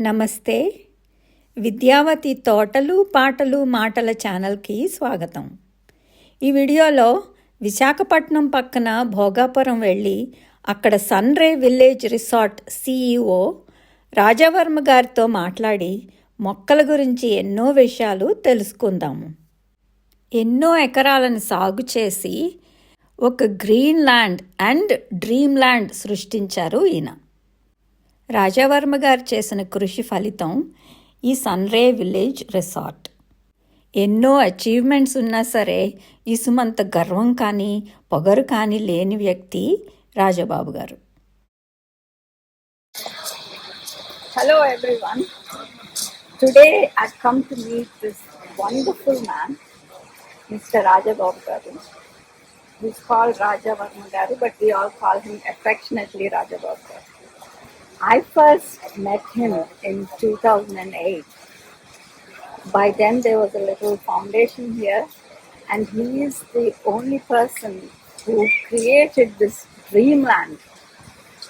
నమస్తే. విద్యావతి తోటలు పాటలు మాటల ఛానల్కి స్వాగతం. ఈ వీడియోలో విశాఖపట్నం పక్కన భోగాపురం వెళ్ళి అక్కడ sun ray village resort CEO Rajavarma గారితో మాట్లాడి మొక్కల గురించి ఎన్నో విషయాలు తెలుసుకుందాము ఎన్నో ఎకరాలను సాగు చేసి ఒక green land and dream land సృష్టించారు ఈయన. రాజావర్మ గారు చేసిన కృషి ఫలితం ఈ సన్రే విలేజ్ రిసార్ట్. ఎన్నో అచీవ్మెంట్స్ ఉన్నా సరే ఈ సుమంత గర్వం కానీ పొగరు కానీ లేని వ్యక్తి Rajababu garu. Hello everyone today I come to meet this wonderful man mister Rajababu garu this call Rajavarma garu but all call him affectionately Rajababu garu I first met him in 2008. By then there was a little foundation here and he is the only person who created this dreamland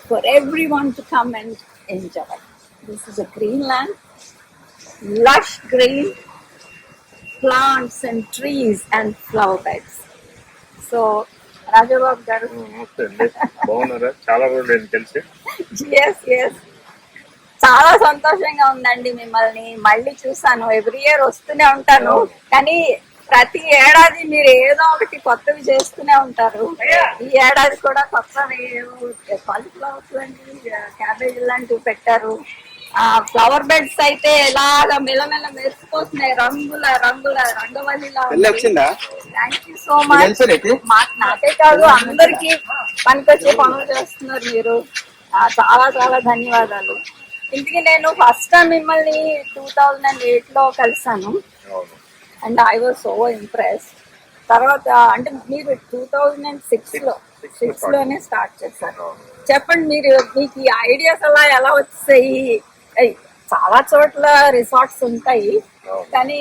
for everyone to come and enjoy. This is a greenland, lush green plants and trees and flower beds. So, Rajabab garu, నమస్తే అండి బాగున్నారా చాలా రోజులు నేను తెలిసి yes, yes. చాలా సంతోషంగా ఉందండి మిమ్మల్ని. మళ్ళీ చూసాను ఎవ్రీ ఇయర్ వస్తూనే ఉంటాను. కానీ ప్రతి ఏడాది మీరు ఏదో ఒకటి కొత్తవి చేస్తూనే ఉంటారు. ఈ ఏడాది కూడా కొత్తవి కాలీఫ్లవర్స్ లాంటివి క్యాబేజీ లాంటివి పెట్టారు. ఆ ఫ్లవర్ బెడ్స్ అయితే ఎలాగ మెల్లమెల్ల మెరిసిపోతున్నాయి. రంగుల రంగుల రంగవల్లిలా థ్యాంక్ యూ సో మచ్? మాకు నాకే కాదు అందరికి పనికొచ్చే పనులు చేస్తున్నారు మీరు. చాలా చాలా ధన్యవాదాలు. ఇందుకే నేను ఫస్ట్ టైం మిమ్మల్ని టూ థౌజండ్ అండ్ ఎయిట్లో కలిసాను and I was so impress తర్వాత అంటే మీరు టూ థౌజండ్ అండ్ సిక్స్లో సిక్స్లోనే స్టార్ట్ చేశారు. చెప్పండి మీరు మీకు ఈ ఐడియాస్ అలా ఎలా వచ్చాయి? చాలా చోట్ల రిసార్ట్స్ ఉంటాయి. కానీ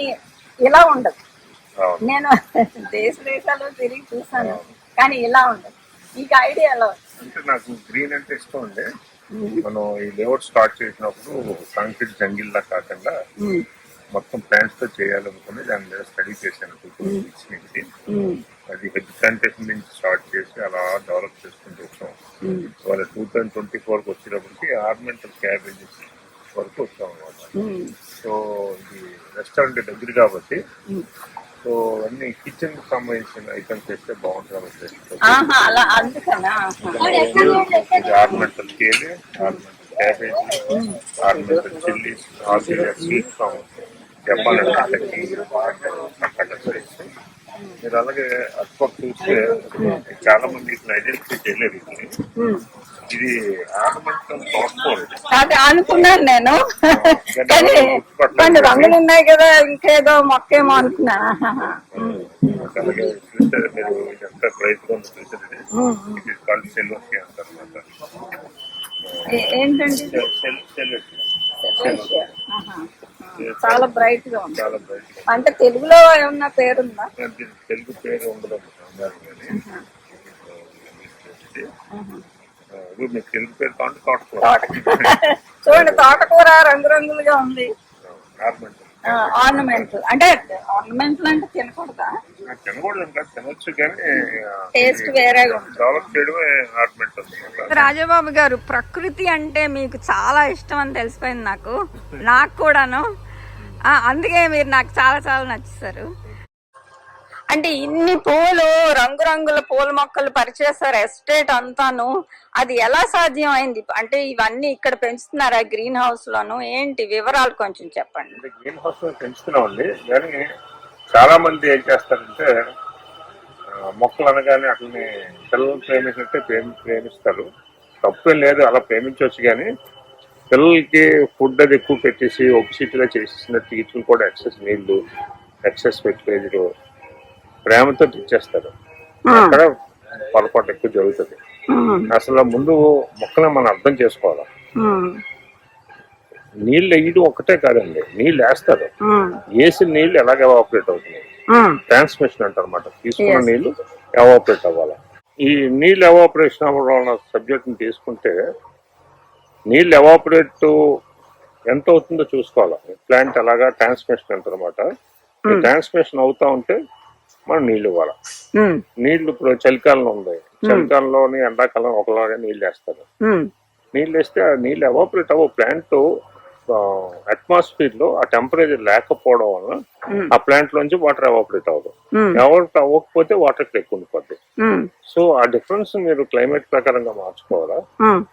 ఇలా ఉండదు. నేను దేశ దేశాల్లో తిరిగి చూసాను కానీ ఇలా ఉండదు. మీకు ఐడియా ఎలా వచ్చింది అంటే నాకు గ్రీన్ అంటే ఇష్టం అండి. మనం ఈ లేఅవుట్ స్టార్ట్ చేసినప్పుడు కాంక్రీట్ జంగిల్ లా కాకుండా మొత్తం ప్లాంట్స్తో చేయాలనుకుని దాని మీద స్టడీ చేశాను. టూ థౌసండ్ సిక్స్ నుంచి. అది హెడ్ ప్లాంటేషన్ నుంచి స్టార్ట్ చేసి అలా డెవలప్ చేసుకుంటూ వచ్చాం. వాళ్ళ టూ థౌసండ్ ట్వంటీ ఫోర్కి వచ్చేటప్పటికి ఆర్నమెంటల్ క్యాబేజెస్ వరకు వచ్చాం అనమాట సో ఇది రెస్టారెంట్ దగ్గర కాబట్టి సో అన్ని కిచెన్కి సంబంధించిన ఐటమ్స్ చేస్తే బాగుంటుంది ఆహా అలా అందుకనా? ఆహా. ఇది ornamental kale ornamental cabbage ornamental chillies ornamental sweet from చెప్పాలంటే మీరు అలాగే అటుపక్క చూస్తే చాలా మంది ఇట్లా ఐడెంటిఫై చేయలేరు ఇది అది అనుకున్నాను నేను. కానీ కొన్ని రంగులు ఉన్నాయి కదా ఇంకేదో మొక్కేమో అనుకున్నా. ఏంటండి. చాలా బ్రైట్గా ఉంది. అంటే తెలుగులో ఏమన్నా పేరుందా? తెలుగు పేరు ఉండదు. తెలుగు పేరు తోటకూర. చూడండి తోటకూర రంగురంగులుగా ఉంది. ఆర్నమెంటల్ అంటే ఆర్నమెంటల్ అంటే తినకూడదా? తినకూడదు ఇంకా తినొచ్చు కానీ టేస్ట్ వేరేగా ఉంటుంది. డెవలప్ చేయడమే నార్మెంట్ ఉంది రాజబాబు గారు ప్రకృతి అంటే మీకు చాలా ఇష్టం అని తెలిసిపోయింది నాకు. నాకు కూడాను. అందుకే మీరు నాకు చాలా చాలా నచ్చేసారు అంటే ఇన్ని పూలు రంగురంగుల పూల మొక్కలు పరిచేస్తారు ఎస్టేట్ అంతాను. అది ఎలా సాధ్యం అయింది అంటే ఇవన్నీ ఇక్కడ పెంచుతున్నారా గ్రీన్ హౌస్ లోను ఏంటి వివరాలు కొంచెం చెప్పండి. గ్రీన్ హౌస్ పెంచుతున్నామండి. కానీ చాలా మంది ఏం చేస్తారంటే మొక్కలు అనగానే అట్లని పిల్లల్ని ప్రేమించినట్టే ప్రేమి ప్రేమిస్తారు. తప్పేం లేదు అలా ప్రేమించవచ్చు కానీ పిల్లలకి ఫుడ్ అది ఎక్కువ పెట్టేసి ఒబిసిటీగా చేసేసిన ఇట్లు కూడా ఎక్సెస్ నీళ్ళు ఎక్సెస్ ఫెర్టిలైజర్ ప్రేమతో ఇచ్చేస్తారు అక్కడ పొరపాటు ఎక్కువ జరుగుతుంది. అసలు ముందు మొక్కలను మనం అర్థం చేసుకోవాలి. నీళ్ళు వేయడం ఒకటే కాదండి నీళ్ళు వేస్తారు. వేసిన నీళ్ళు ఎలాగ ఎవాపరేట్ అవుతున్నాయి? ట్రాన్స్మిషన్ అంటారు అనమాట తీసుకున్న. నీళ్ళు ఎవాపరేట్ అవ్వాలి. ఈ నీళ్ళు ఎవాపరేషన్ అవ్వడం సబ్జెక్ట్ తీసుకుంటే నీళ్ళు ఎవాపరేట్ ఎంత అవుతుందో చూసుకోవాలి. ప్లాంట్ అలాగా ట్రాన్స్మిషన్ అంటారు అనమాట ట్రాన్స్మిషన్ అవుతా ఉంటే మనం నీళ్ళు ఇవ్వాలి. నీళ్ళు ఇప్పుడు చలికాలంలో ఉంది. చలికాలంలోని ఎండాకాలం ఒకలాగా నీళ్ళు వేస్తారు. నీళ్ళు వేస్తే ఆ నీళ్ళు ఎవాపరేట్ అవ్వ ప్లాంట్ అట్మాస్ఫియర్లో ఆ టెంపరేచర్ లేకపోవడం వలన ఉమ్, ఆ ప్లాంట్ లోంచి వాటర్ ఎవాపరేట్ అవ్వదు. ఎవాపరేట్ అవ్వకపోతే వాటర్ ఎక్కువ ఉండిపోద్ది. సో ఆ డిఫరెన్స్ మీరు క్లైమేట్ ప్రకారంగా మార్చుకోవాలా?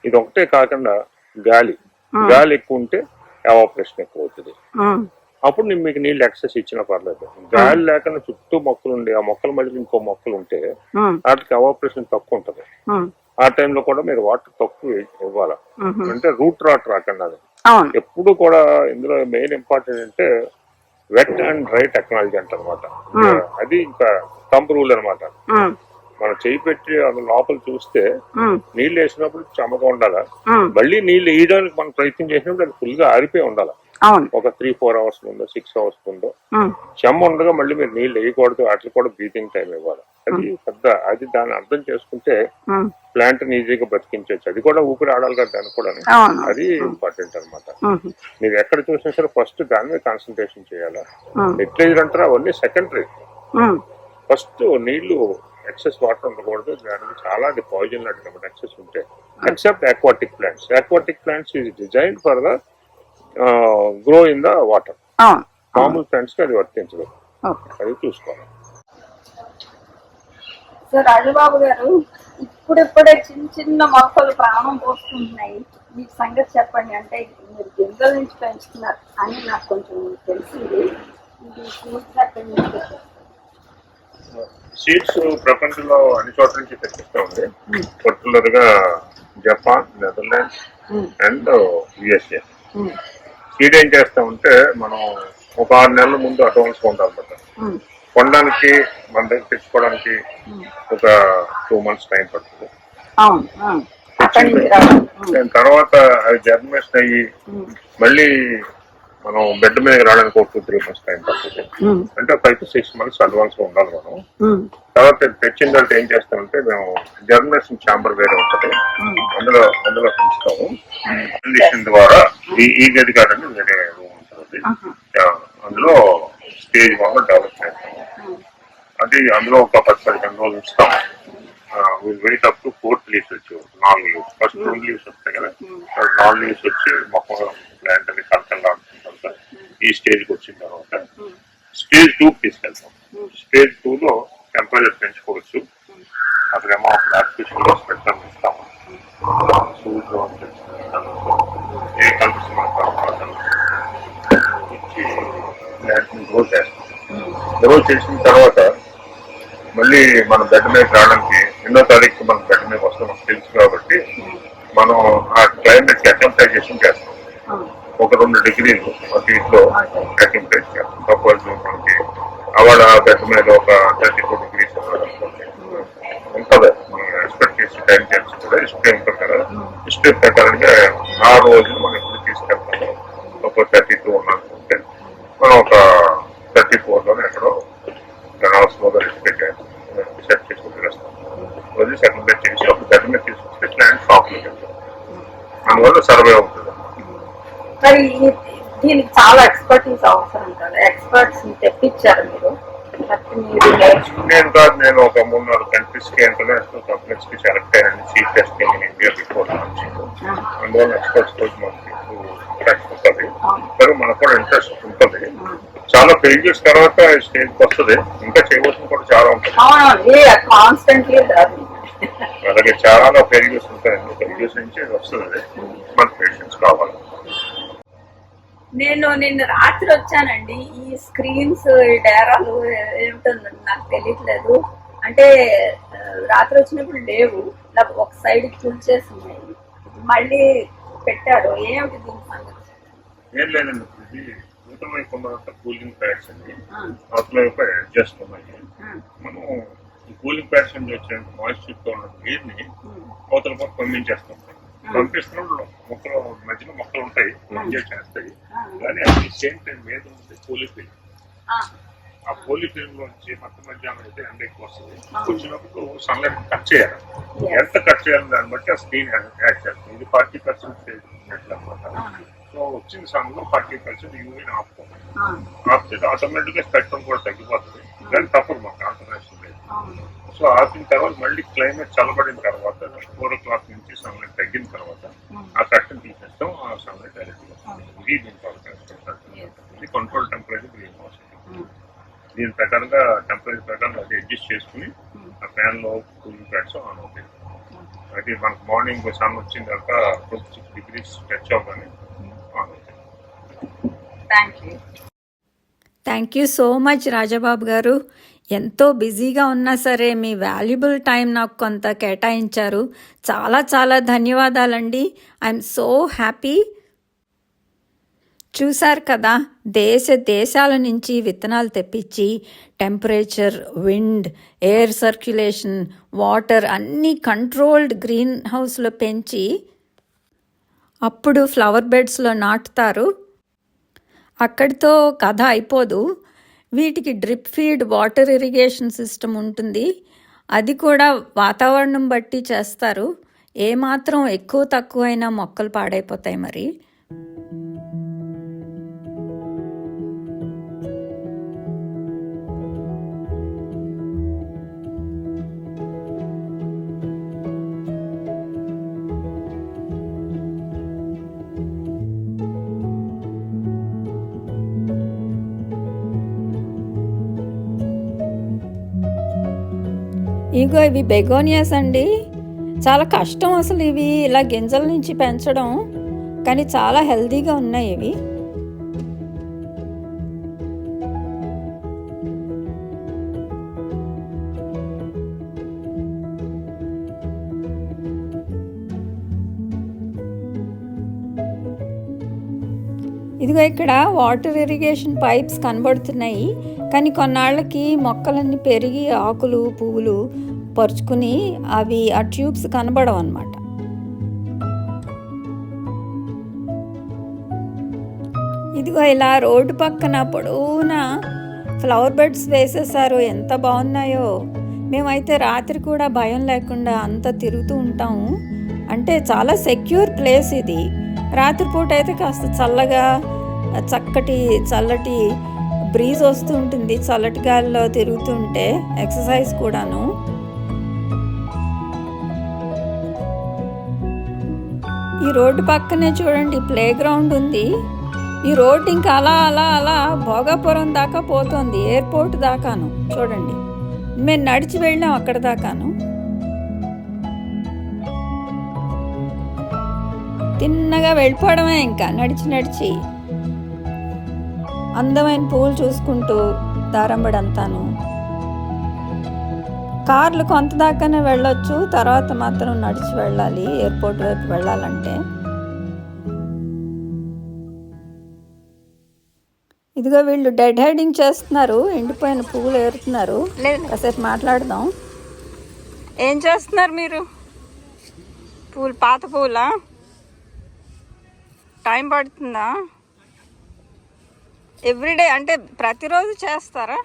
ఇది ఒకటే కాకుండా గాలి. గాలి ఎక్కువ ఉంటే ఎవాపరేషన్ ఎక్కువ అవుతుంది. అప్పుడు నేను మీకు నీళ్ళు ఎక్సెస్ ఇచ్చినా పర్లేదు. గాలి లేకుండా చుట్టూ మొక్కలు ఉండి ఆ మొక్కల మధ్యలో ఇంకో మొక్కలు ఉంటే వాటికి ఎవాపరేషన్ తక్కువ ఉంటుంది. ఆ. టైంలో కూడా మీరు వాటర్ తక్కువ ఇవ్వాలి. అంటే రూట్ రాట్ రాకుండా అది. ఎప్పుడు కూడా ఇందులో మెయిన్ ఇంపార్టెంట్ అంటే వెట్ అండ్ డ్రై టెక్నాలజీ అంట అనమాట అది ఇంకా తంబ్ రూల్ అనమాట మనం చేయి పెట్టి అందులో లోపల చూస్తే నీళ్ళు వేసినప్పుడు చెమగా ఉండాలా? మళ్ళీ నీళ్ళు వేయడానికి మనం ప్రయత్నం చేసినప్పుడు అది ఫుల్గా ఆరిపోయి ఉండాలి? అవును. ఒక త్రీ ఫోర్ అవర్స్ ముందో సిక్స్ అవర్స్ ముందో. ఉమ్, చెమ్మ ఉండగా మళ్ళీ మీరు నీళ్ళు వేయకూడదు వాటికి కూడా బ్రీతింగ్ టైం ఇవ్వాలి. అది పెద్ద అది దాన్ని అర్థం చేసుకుంటే ప్లాంట్ ఈజీగా బతికించవచ్చు. అది కూడా ఊపిరి ఆడాలి కదా దానికి కూడా అది ఇంపార్టెంట్ అన్నమాట. ఉమ్, మీరు ఎక్కడ చూసినా సరే ఫస్ట్ దాని మీద కాన్సన్ట్రేషన్ చేయాలా. ఫెర్టిలైజర్ అంటారా అవన్నీ సెకండరీ ఫస్ట్ నీళ్ళు ఎక్సెస్ వాటర్ ఉండకూడదు. దానికి చాలా అది పాయిజన్ లాంటిది అనమాట ఎక్సెస్ ఉంటే. Except aquatic plants aquatic plants is design for the grow in the water మామూలు ప్లాంట్స్కి అది వర్తించదు. అది చూసుకోవాలి. సో రాజుబాబు గారు ఇప్పుడిప్పుడే చిన్న చిన్న మొక్కలు ప్రాణం పోసుకుంటున్నాయి మీ సంగతి చెప్పండి. అంటే మీరు గింజల నుంచి పెంచుతున్నారు అని నాకు కొంచెం తెలిసింది. ఇది సీడ్స్ ప్రపంచంలో అన్ని చోట్ల నుంచి తెప్పిస్తూ ఉంది. పర్టికులర్గా జపాన్ నెదర్లాండ్స్ అండ్ యుఎస్ఏ ఏం చేస్తామంటే మనం ఒక ఆరు నెలల ముందు అడ్వాన్స్ కొండాలన్నమాట ఉమ్, కొనడానికి మన దగ్గర తెచ్చుకోవడానికి. ఒక టూ మంత్స్ టైం పడుతుంది. దాని తర్వాత అది జర్మినేషన్ అయ్యి మళ్ళీ మనం బెడ్ మీద రావడానికి ఒక టూ త్రీ మంత్స్ టైం పడుతుంది. అంటే five to six months advance ఉండాలి మనం. తర్వాత తెచ్చిన తర్వాత ఏం చేస్తామంటే మేము జర్మినేషన్ ఛాంబర్ వేరే ఉంటుంది. అందులో అందులో పెంచుతాము కండిషన్ ద్వారా ఈ ఈ గది కాదండి వేరే రూమ్ ఉంటుంది. అందులో స్టేజ్ వల్ల డెవలప్ చేస్తాము. అది అందులో ఒక పది పదిహేను రోజులు ఉంచుతాం wait up to fourth leaves వచ్చి నాలుగు లీవ్స్. ఫస్ట్ రెండు లీవ్స్ వస్తాయి కదా. నాలుగు లీవ్స్ వచ్చి మొక్క ప్లాంట్ అని కలకలు తర్వాత ఈ స్టేజ్కి వచ్చిన తర్వాత స్టేజ్ టూ తీసుకెళ్తాం. స్టేజ్ టూ లో టెంపరేచర్ పెంచుకోవచ్చు అక్కడేమో ఒక ఆర్టిఫిషియల్ స్పెక్ట్రమ్ ఇస్తాము సూర్యుడు ఏ కలర్స్ ఇచ్చి గ్రో చేస్తాం గ్రో చేసిన తర్వాత మళ్ళీ మన బెడ్ మీద రావడానికి ఎన్నో తారీఖు మన బెడ్ మీద వస్తాం మనకు తెలుసు కాబట్టి మనం ఆ క్లైమేట్ అకంప్టైజేషన్ చేస్తాం ఒక రెండు డిగ్రీలు అటు ఇంట్లో అకంప్టైజ్ చేస్తాం సపోజ్ మనకి అవాడ బెడ్ మీద ఒక థర్టీ టూ డిగ్రీస్ ఉంటుంది మనం ఎక్స్పెక్ట్ చేసే టైం చేసి కూడా ఇష్టం ఉంటుంది కదా ఇష్టం ప్రకారంగా ఆ రోజు మనం ఎప్పుడు తీసుకెళ్తాము ఒక థర్టీ టూ ఉన్నట్టుంటే మనం ఒక థర్టీ ఫోర్లోనే ఎక్కడో హౌస్లో సెట్ సెట్ చేసి వదిలేస్తాం వదిలి సెకండ్ బెడ్ చేసి ఒక బెడ్ మీద తీసుకొస్తే ప్లాంట్ షాప్లోకి వెళ్తాం అందువల్ల సర్వే అవుతుంది మరి ఈ- దీనికి చాలా ఎక్స్పర్టీస్ అవసరం కదా ఎక్స్పర్ట్స్ తెప్పించారు మీరు లేకపోతే మీరు నేర్చుకున్నారు నేను కాదు నేను ఒక మూడు నాలుగు కంట్రీస్కి కంపెనీస్కి సెలెక్ట్ అయ్యాను seat testing in India before launch అందువల్ల ఎక్స్పర్ట్స్ తోటి మనకి ఇంట్రెస్ట్ ఉంటుంది కానీ మనకు కూడా ఇంట్రెస్ట్ ఉంటుంది చాలా పేజెస్ తర్వాత స్టేజ్ వస్తుంది ఇంకా చేయవలసింది కూడా చాలా ఉంటుంది అలాగే చాలా పేజెస్ ఉంటాయండి పేజెస్ నుంచి వస్తుంది మన పేషెంట్స్ కావాలి నేను నిన్న రాత్రి వచ్చానండి. ఈ స్క్రీన్స్ ఈ డేరాలు ఏమిటో నాకు తెలియట్లేదు. అంటే ఆ, రాత్రి వచ్చినప్పుడు లేవు. ఇలా ఒక సైడ్ కూల్చేసి ఉన్నాయి మళ్ళీ పెట్టారు. ఏమిటి దీని సంగతి? ఏం లేదండి. ఇది కూలింగ్ ప్యాడ్స్ అండి. అడ్జస్ట్ ఉన్నాయి. ఆ, మనం ఈ కూలింగ్ ప్యాడ్స్ నుంచి వచ్చే మాయిశ్చర్తో ఉన్న నీరుని అవతల పక్క పంపించేస్తాం. పంపిస్తున్నప్పుడు మొక్కలు మధ్యలో మొక్కలు ఉంటాయి. చేస్తాయి కానీ అది సేమ్ టైం మీద ఉంటే ఫిల్మ్ ఆ, పోలీ ఫిల్మ్ లోంచి మధ్య మధ్యాహ్నం అయితే ఎండ ఎక్కువ వస్తుంది. వచ్చినప్పుడు సన్లైట్ కట్ చేయాలి. ఎంత కట్ చేయాలి దాన్ని బట్టి ఆ స్క్రీన్ యాడ్ చేస్తుంది ఇది ఫార్టీ పర్సెంట్ అనమాట సో వచ్చిన సన్లో ఫార్టీ పర్సెంట్ యూవీని ఆపుకోవాలి ఆ, ఆపితే ఆటోమేటిక్గా స్పెక్ట్రమ్ కూడా తగ్గిపోతుంది. కానీ తప్పదు మాకు ఆల్టర్నేషన్ లేదు. సో ఆపిన తర్వాత మళ్ళీ క్లైమేట్ చల్లబడిన తర్వాత ఫోర్ ఓ క్లాక్ నుంచి సన్లైట్ తగ్గిన తర్వాత ఆ కట్టను తీసేస్తాం ఆ సన్లైట్ డైరెక్ట్ ఇది దీని ఇది control temperature green house um, దీని ప్రకారంగా టెంపరేచర్ ప్రకారం అది అడ్జస్ట్ చేసుకుని ఆ ఫ్యాన్లో కూలింగ్ ఫ్యాన్స్ ఆన్ అవుతాయి అది మనకు మార్నింగ్ సన్ వచ్చిన తర్వాత ట్వంటీ సిక్స్ డిగ్రీస్ టచ్ అవ్వగానే ఆన్ అవుతాయి thank you thank you so much Rajababu garu. ఎంతో బిజీగా ఉన్నా సరే మీ వాల్యుబుల్ టైం నాకు కొంత కేటాయించారు. చాలా చాలా ధన్యవాదాలండి. ఐఎమ్ సో హ్యాపీ చూశారు కదా దేశ దేశాల నుంచి విత్తనాలు తెప్పించి temperature wind air circulation water అన్నీ కంట్రోల్డ్ గ్రీన్ హౌస్లో పెంచి అప్పుడు ఫ్లవర్ బెడ్స్లో నాటుతారు. అక్కడితో కథ అయిపోదు. వీటికి drip feed water irrigation system ఉంటుంది. అది కూడా వాతావరణం బట్టి చేస్తారు. ఏమాత్రం ఎక్కువ తక్కువైనా మొక్కలు పాడైపోతాయి మరి. ఇదిగో ఇవి బెగోనియాస్ అండి. చాలా కష్టం అసలు ఇవి. ఇలా గింజల నుంచి పెంచడం. కానీ చాలా హెల్దీగా ఉన్నాయి ఇవి. ఇదిగో ఇక్కడ వాటర్ ఇరిగేషన్ పైప్స్ కనబడుతున్నాయి. కానీ కొన్నాళ్ళకి మొక్కలన్నీ పెరిగి ఆకులు పువ్వులు పరుచుకుని అవి ఆ ట్యూబ్స్ కనబడవు అనమాట ఇదిగో ఇలా రోడ్డు పక్కన పొడవునా ఫ్లవర్ బెడ్స్ వేసేసారు. ఎంత బాగున్నాయో. మేమైతే రాత్రి కూడా భయం లేకుండా అంత తిరుగుతూ ఉంటాము అంటే చాలా సెక్యూర్ ప్లేస్ ఇది. రాత్రిపూట అయితే కాస్త చల్లగా చక్కటి చల్లటి బ్రీజ్ వస్తూ ఉంటుంది. చల్లటి గాలిలో తిరుగుతుంటే ఎక్సర్సైజ్ కూడాను. ఈ రోడ్డు పక్కనే చూడండి ప్లే గ్రౌండ్ ఉంది. ఈ రోడ్ ఇంకా అలా అలా అలా భోగాపురం దాకా పోతుంది ఎయిర్పోర్ట్ దాకాను. చూడండి మేము నడిచి వెళ్ళాం అక్కడ దాకాను. తిన్నగా వెళ్ళిపోవడమే ఇంకా నడిచి నడిచి. అందమైన పూలు చూసుకుంటూ దారంబడి అంతాను. కార్లు కొంత దాకానే వెళ్ళొచ్చు తర్వాత మాత్రం నడిచి వెళ్ళాలి ఎయిర్పోర్ట్ వైపు వెళ్ళాలంటే. ఇదిగో వీళ్ళు డెడ్ హైడింగ్ చేస్తున్నారు ఎండిపోయిన పువ్వులు ఏరుతున్నారు. కాసేపు మాట్లాడదాం. ఏం చేస్తున్నారు మీరు? పూలు పాత పూలా టైం పడుతుందా? ఎవ్రీడే అంటే ప్రతిరోజు చేస్తారా?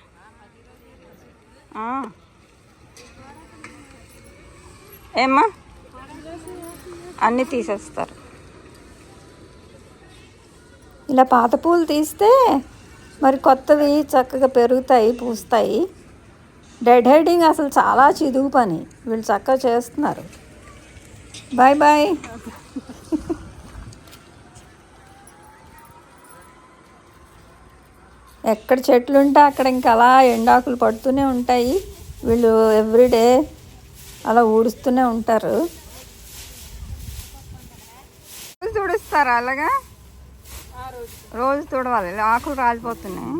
ఆ. ఏమ్మా? అన్నీ తీసేస్తారు. ఇలా పాత పూలు తీస్తే మరి కొత్తవి చక్కగా పెరుగుతాయి పూస్తాయి. డెడ్ హెడింగ్ అసలు చాలా చిదువు పని. వీళ్ళు చక్కగా చేస్తున్నారు. Bye bye. ఎక్కడ చెట్లు ఉంటే అక్కడ ఇంకా అలా ఎండాకులు పడుతూనే ఉంటాయి. వీళ్ళు ఎవ్రీడే అలా ఊడుస్తూనే ఉంటారు. తుడుస్తారా అలాగా? రోజు తుడవాలి ఆకులు రాలిపోతున్నాయి.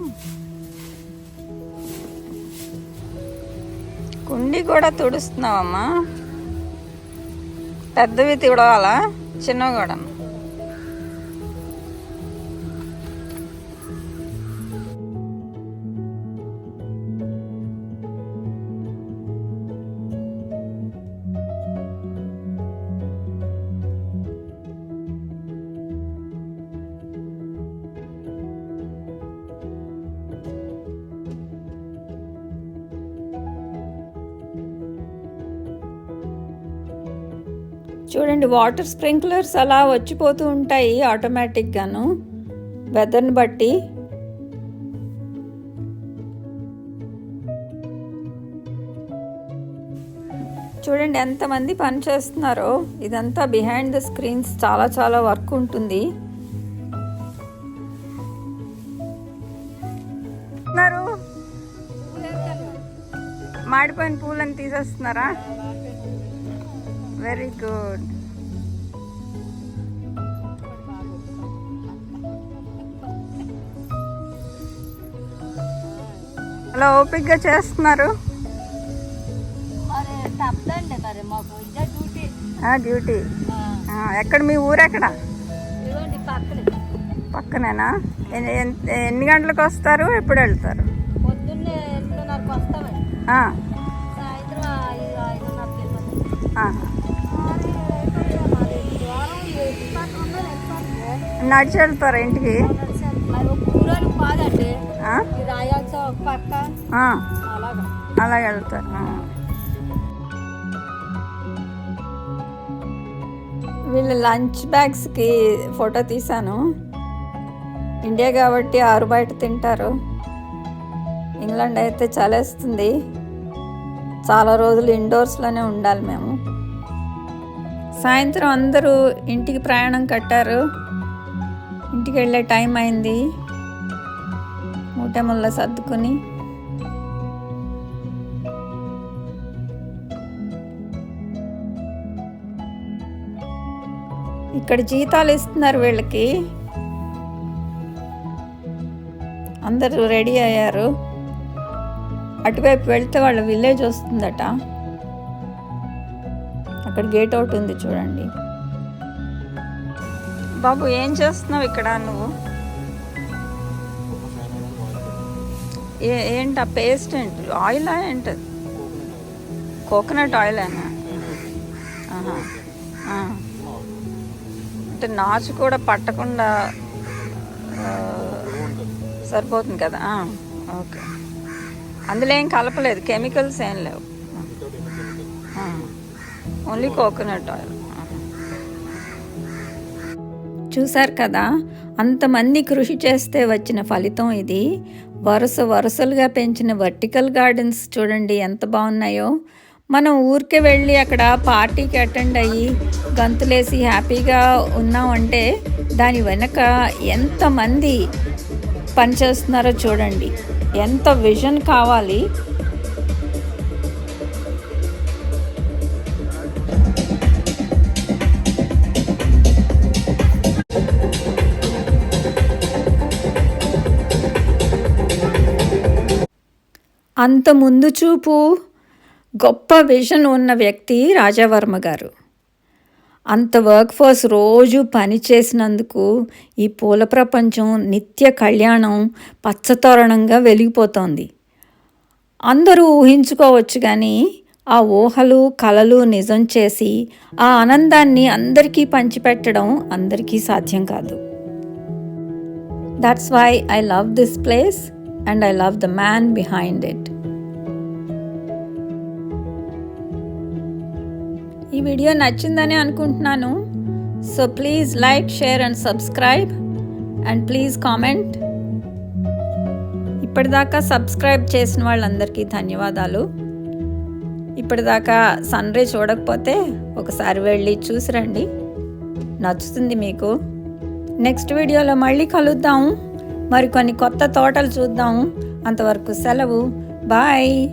కుండి కూడా తుడుస్తున్నావమ్మా. పెద్దవి తుడవాలా? చిన్నవి కూడా. చూడండి వాటర్ స్ప్రింక్లర్స్ అలా వచ్చిపోతూ ఉంటాయి ఆటోమేటిక్గాను. వెదర్ని బట్టి. చూడండి ఎంతమంది పని చేస్తున్నారో. ఇదంతా బిహైండ్ ద స్క్రీన్స్ చాలా చాలా వర్క్ ఉంటుంది. మాడిపోయిన పూలను తీసేస్తున్నారా వెరీ గుడ్ అలా ఓపిక్గా చేస్తున్నారు? డ్యూటీ. ఎక్కడ మీ ఊరు ఎక్కడ? పక్కనేనా? ఎన్ని ఎన్- ఎన్ని గంటలకు వస్తారు? ఎప్పుడు వెళ్తారు? నడిచి వెళ్తారా ఇంటికి? అలా వెళ్తారు. వీళ్ళ లంచ్ బ్యాగ్స్కి ఫోటో తీశాను. ఇండియా కాబట్టి ఆరు బయట తింటారు. ఇంగ్లాండ్ అయితే చలేస్తుంది. చాలా రోజులు ఇండోర్స్లోనే ఉండాలి మేము. సాయంత్రం అందరూ ఇంటికి ప్రయాణం కట్టారు. ఇంటికి వెళ్ళే టైం అయింది. మూటెముల్ల సర్దుకొని. ఇక్కడ జీతాలు ఇస్తున్నారు వీళ్ళకి. అందరూ రెడీ అయ్యారు. అటువైపు వెళ్తే వాళ్ళ విలేజ్ వస్తుందట. అక్కడ గేట్ అవుట్ ఉంది చూడండి. బాబు ఏం చేస్తున్నావు ఇక్కడ నువ్వు? ఏ ఏంటి ఆ పేస్ట్ ఏంటి? ఆయిలా ఏంటది కోకోనట్ ఆయిలేనా అయినా అంటే నాచు కూడా పట్టకుండా సరిపోతుంది కదా? ఓకే. అందులో ఏం కలపలేదు కెమికల్స్ ఏం లేవు. Only coconut oil. చూశారు కదా? అంతమంది కృషి చేస్తే వచ్చిన ఫలితం ఇది. వరుస వరుసలుగా పెంచిన వర్టికల్ గార్డెన్స్ చూడండి ఎంత బాగున్నాయో. మనం ఊరికే వెళ్ళి అక్కడ పార్టీకి అటెండ్ అయ్యి గంతులేసి హ్యాపీగా ఉన్నామంటే దాని వెనక ఎంతమంది పనిచేస్తున్నారో చూడండి. ఎంత విజన్ కావాలి. అంత ముందు చూపు గొప్ప విజన్ ఉన్న వ్యక్తి రాజావర్మ గారు. అంత వర్క్ ఫోర్స్ రోజు పని చేసినందుకు ఈ పూల ప్రపంచం నిత్య కళ్యాణం పచ్చతోరణంగా వెలిగిపోతోంది. అందరూ ఊహించుకోవచ్చు కానీ ఆ ఊహలు కలలు నిజం చేసి ఆ ఆనందాన్ని అందరికీ పంచిపెట్టడం అందరికీ సాధ్యం కాదు. That's why I love this place and I love the man behind it video నచ్చిందని అనుకుంటున్నాను. So please like share and subscribe and please comment ఇప్పటిదాకా సబ్స్క్రైబ్ చేసిన వాళ్ళందరికీ ధన్యవాదాలు. ఇప్పటిదాకా సన్ రే చూడకపోతే ఒకసారి వెళ్ళి చూసి రండి. నచ్చుతుంది మీకు. నెక్స్ట్ వీడియోలో మళ్ళీ కలుద్దాం. మరికొన్ని కొత్త తోటలు చూద్దాం. అంతవరకు సెలవు. బాయ్